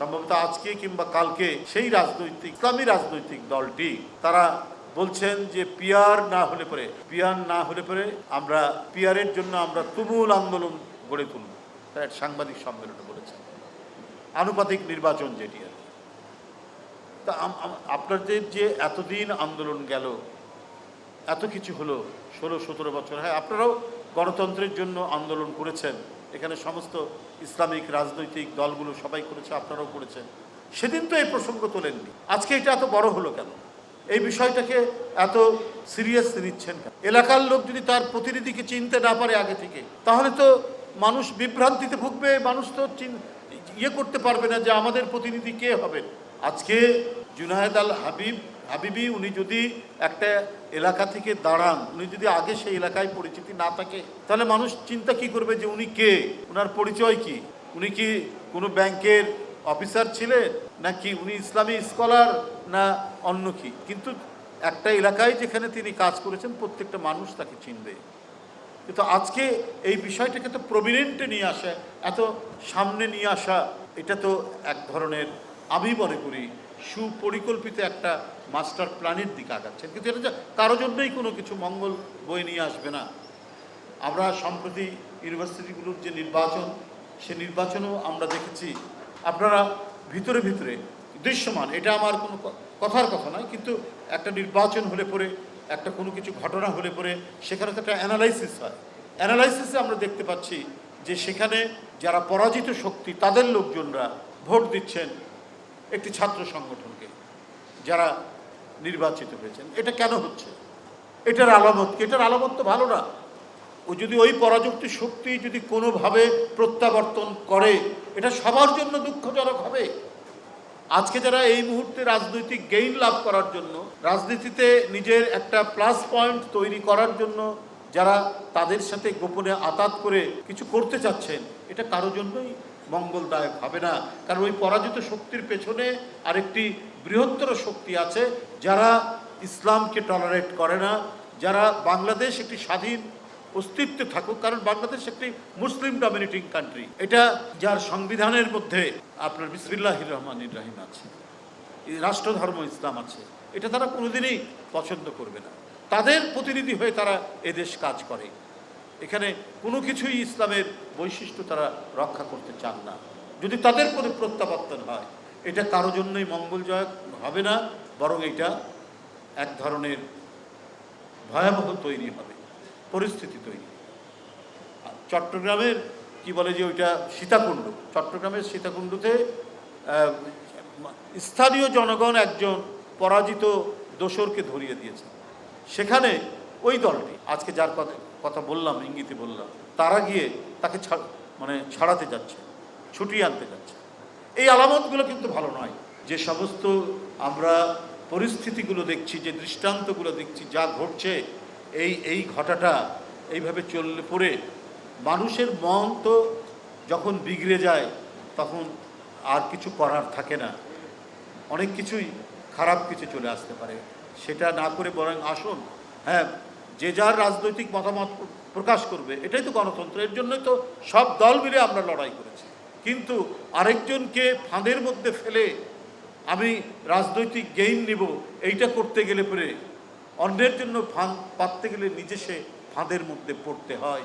সম্ভবত আজকে কিংবা কালকে সেই রাজনৈতিক, ইসলামী রাজনৈতিক দলটি, তারা বলছেন যে পিয়ার না হলে পরে, পিয়ার না হলে পরে আমরা, পিয়ারের জন্য আমরা তুমুল আন্দোলন গড়ে তুলব। তারা সাংবাদিক সম্মেলনে বলেছেন। আনুপাতিক নির্বাচন যেটি আর তা আপনাদের যে এতদিন আন্দোলন গেল, এত কিছু হলো, ষোলো সতেরো বছর হ্যাঁ আপনারাও গণতন্ত্রের জন্য আন্দোলন করেছেন। এখানে সমস্ত ইসলামিক রাজনৈতিক দলগুলো সবাই করেছে, আপনারাও করেছেন। সেদিন তো এই প্রসঙ্গ তোলেননি। আজকে এটা এত বড় হলো কেন? এই বিষয়টাকে এত সিরিয়াস নিচ্ছেন কেন? এলাকার লোক যদি তার প্রতিনিধিকে চিনতে না পারে আগে থেকে, তাহলে তো মানুষ বিভ্রান্তিতে ভুগবে, মানুষ তো ইয়ে করতে পারবে না যে আমাদের প্রতিনিধি কে হবেন। আজকে জুনায়েদ আল হাবিব, হাবিবি উনি যদি একটা এলাকা থেকে দাঁড়ান, উনি যদি আগে সেই এলাকায় পরিচিতি না থাকে, তাহলে মানুষ চিন্তা কি করবে যে উনি কে? ওনার পরিচয় কি? উনি কি কোনো ব্যাংকের অফিসার ছিলেন, নাকি উনি ইসলামী স্কলার, না অন্য কি? কিন্তু একটা এলাকায় যেখানে তিনি কাজ করেছেন, প্রত্যেকটা মানুষ তাকে চিনবে। কিন্তু আজকে এই বিষয়টাকে তো প্রমিনেন্টে নিয়ে আসা, এত সামনে নিয়ে আসা, এটা তো এক ধরনের আমি মনে করি সুপরিকল্পিত একটা মাস্টার প্ল্যানের দিকে আগাচ্ছেন। কিন্তু এটা কারও জন্যই কোনো কিছু মঙ্গল বয়ে নিয়ে আসবে না। আমরা সম্প্রতি ইউনিভার্সিটিগুলোর যে নির্বাচন, সে নির্বাচনও আমরা দেখেছি, আপনারা ভিতরে ভিতরে দৃশ্যমান, এটা আমার কোনো কথার কথা নয়, কিন্তু একটা নির্বাচন হলে পরে, একটা কোনো কিছু ঘটনা হলে পরে, সেখানে তো একটা অ্যানালাইসিস হয়। অ্যানালাইসিসে আমরা দেখতে পাচ্ছি যে সেখানে যারা পরাজিত শক্তি, তাদের লোকজনরা ভোট দিচ্ছেন একটি ছাত্র সংগঠনকে যারা নির্বাচিত হয়েছেন। এটা কেন হচ্ছে? এটার আলামত কি? এটার আলামত তো ভালো না। ও যদি ওই পরাযুক্ত শক্তি যদি কোনোভাবে প্রত্যাবর্তন করে, এটা সবার জন্য দুঃখজনক হবে। আজকে যারা এই মুহূর্তে রাজনৈতিক গেইন লাভ করার জন্য, রাজনীতিতে নিজের একটা প্লাস পয়েন্ট তৈরি করার জন্য যারা তাদের সাথে গোপনে আতাত করে কিছু করতে চাচ্ছেন, এটা কারও জন্যই মঙ্গলদায়ক হবে না। কারণ ওই পরাজিত শক্তির পেছনে আরেকটি বৃহত্তর শক্তি আছে যারা ইসলামকে টলারেট করে না, যারা বাংলাদেশ একটি স্বাধীন অস্তিত্বে থাকুক। কারণ বাংলাদেশ একটি মুসলিম ডমিনেটিং কান্ট্রি এটা যার সংবিধানের মধ্যে আপনার বিসমিল্লাহ রহমান ইব্রাহিম আছে। রাষ্ট্রধর্ম ইসলাম আছে। এটা তারা কোনোদিনই পছন্দ করবে না। তাদের প্রতিনিধি হয়ে তারা এদেশ কাজ করে। এখানে কোনো কিছুই ইসলামের বৈশিষ্ট্য তারা রক্ষা করতে চান না। যদি তাদের প্রতি প্রত্যাবর্তন হয়, এটা কারও জন্যই মঙ্গলজনক হবে না, বরং এটা এক ধরনের ভয়াবহ তৈরি হবে, পরিস্থিতি তৈরি আর চট্টগ্রামের কি বলে যে ওইটা সীতাকুণ্ড, চট্টগ্রামের সীতাকুণ্ডতে স্থানীয় জনগণ একজন পরাজিত দোসরকে ধরিয়ে দিয়েছে। সেখানে ওই দলটি, আজকে যার কথা কথা বললাম, ইঙ্গিতে বললাম, তারা গিয়ে তাকে মানে ছাড়াতে যাচ্ছে, ছুটিয়ে আনতে যাচ্ছে। এই আলামতগুলো কিন্তু ভালো নয়। যে সমস্ত আমরা পরিস্থিতিগুলো দেখছি, যে দৃষ্টান্তগুলো দেখছি, যা ঘটছে, এই এই ঘটাটা এইভাবে চললে পরে মানুষের মন তো যখন বিগড়ে যায়, তখন আর কিছু করার থাকে না। অনেক কিছুই খারাপ কিছু চলে আসতে পারে। সেটা না করে বরং আসুন। হ্যাঁ যে যার রাজনৈতিক মতামত প্রকাশ করবে, এটাই তো গণতন্ত্র। এর জন্যই তো সব দল মিলে আমরা লড়াই করেছি। কিন্তু আরেকজনকে ফাঁদের মধ্যে ফেলে আমি রাজনৈতিক গেইন নিব, এইটা করতে গেলে পরে অন্যের জন্য ফাঁদ পাততে গেলে নিজে সে ফাঁদের মধ্যে পড়তে হয়।